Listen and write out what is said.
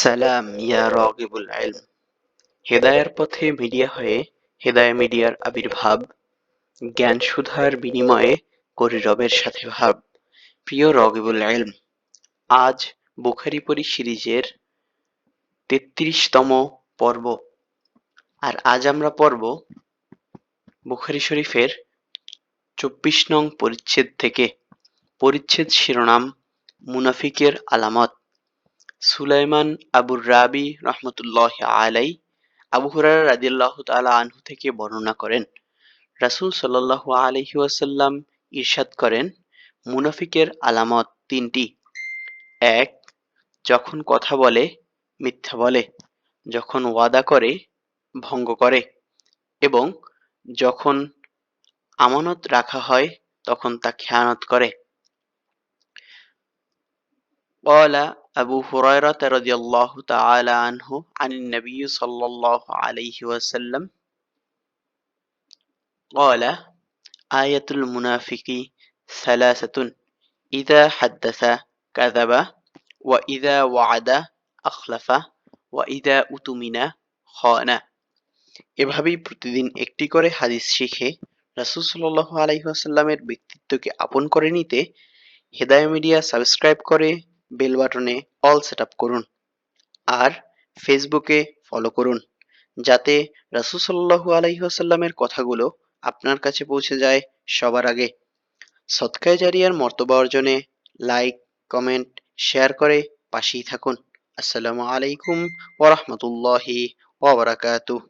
সালাম, ইয়া রাগিবুল ইলম। হেদায়ের পথে মিডিয়া হয়ে, হেদায়া মিডিয়ার আবির্ভাব, জ্ঞান সুধার বিনিময়ে করি রবের সাথে ভাব। প্রিয় রগিবুল ইলম, আজ বুখারি পরি সিরিজের তেত্রিশতম পর্ব। আর আজ আমরা পর্ব বুখারি শরীফের চব্বিশ নং পরিচ্ছেদ থেকে। পরিচ্ছেদ শিরোনাম মুনাফিকের আলামত। সুলাইমান আবুর রাবি রহমতুল্লাহ আলাই আবু হুরারা রাদিল্লাহ তালা আনহু থেকে বর্ণনা করেন। রাসুল সাল্লাহ আলহি ওয়াসাল্লাম ইরশাদ করেন, মুনাফিকের আলামত তিনটি। এক, যখন কথা বলে, মিথ্যা বলে, যখন ওয়াদা করে, ভঙ্গ করে এবং যখন আমানত রাখা হয়, তখন তা খেয়ানত করে। কলা أبو هريرة رضي الله تعالى عنه عن النبي صلى الله عليه وسلم قال آية المنافق ثلاثة إذا حدث كذب وإذا وعد أخلف وإذا أتمن خان এভাবেই প্রতিদিন একটি করে হাদিস শিখে রাসুল সাল্লাহ আলহিহাসাল্লামের ব্যক্তিত্বকে আপন করে নিতে হেদায় মিডিয়া সাবস্ক্রাইব করে বেল বাটনে অল সেট আপ করুন আর ফেসবুকে ফলো করুন যাতে রাসুল সাল্লাহু আলহিহাসাল্লামের কথাগুলো আপনার কাছে পৌঁছে যায় সবার আগে। সৎকায় জারিয়ার মর্তবা অর্জনে লাইক, কমেন্ট, শেয়ার করে পাশেই থাকুন। আসসালামু আলাইকুম ওরহমতুল্লাহি ওবরাকাতুহ